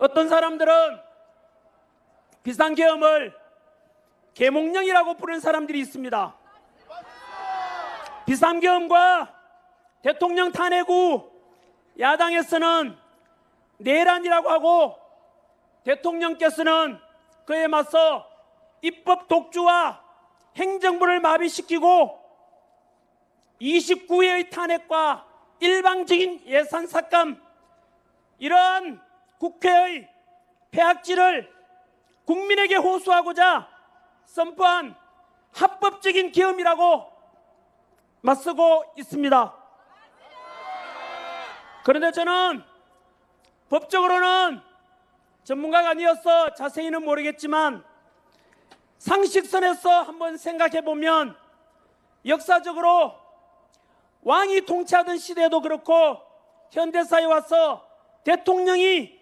어떤 사람들은 비상계엄을 계몽령이라고 부르는 사람들이 있습니다. 비상계엄과 대통령 탄핵 후 야당에서는 내란이라고 하고 대통령께서는 그에 맞서 입법 독주와 행정부를 마비시키고 29회의 탄핵과 일방적인 예산 삭감 이러한 국회의 폐악질을 국민에게 호소하고자 선포한 합법적인 계엄이라고 맞서고 있습니다. 그런데 저는 법적으로는 전문가가 아니어서 자세히는 모르겠지만 상식선에서 한번 생각해 보면 역사적으로 왕이 통치하던 시대에도 그렇고 현대사에 와서 대통령이